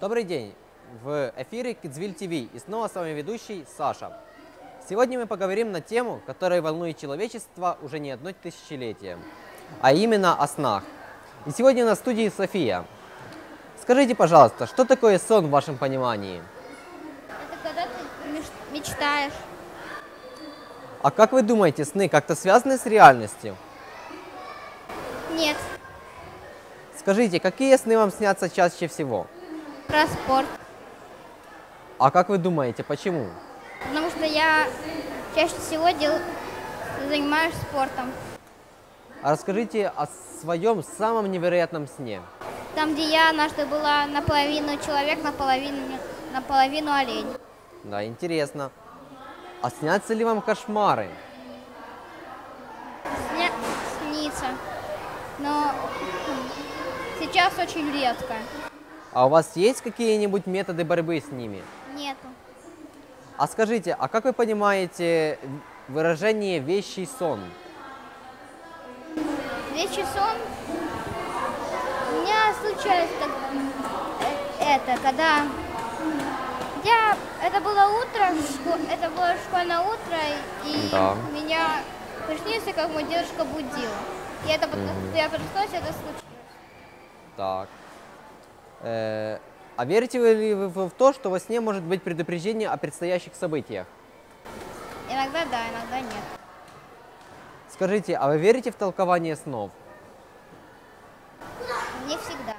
Добрый день! В эфире Kidsville TV и снова с вами ведущий Саша. Сегодня мы поговорим на тему, которая волнует человечество уже не одно тысячелетие, а именно о снах. И сегодня на студии София. Скажите, пожалуйста, что такое сон в вашем понимании? Это когда ты мечтаешь. А как вы думаете, сны как-то связаны с реальностью? Нет, Скажите, какие сны вам снятся чаще всего? Про спорт. А как вы думаете, почему? Потому что я чаще всего дел... занимаюсь спортом. А расскажите о своем самом невероятном сне. Там, где я однажды была наполовину человек, наполовину, наполовину олень. Да, интересно. А снятся ли вам кошмары? Сня... Снится. Но сейчас очень редко. А у вас есть какие-нибудь методы борьбы с ними? Нету. А скажите, а как вы понимаете выражение «вещий сон»? Вещий сон. У меня так, э, это, когда я, это было утро, это было школьное утро, и Да. меня приснился, как мой дедушка будил. И это потом, я проснулась, это случилось. Так. Э, а верите ли вы в то, что во сне может быть предупреждение о предстоящих событиях? Иногда да, иногда нет. Скажите, а вы верите в толкование снов? Не всегда.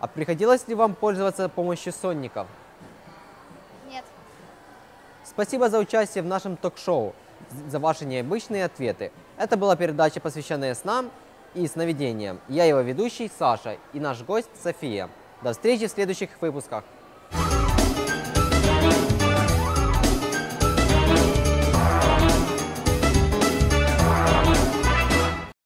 А приходилось ли вам пользоваться помощью сонников? Нет. Спасибо за участие в нашем ток-шоу, за ваши необычные ответы. Это была передача, посвященная снам и сновидениям. Я его ведущий Саша и наш гость София. До встречи в следующих выпусках.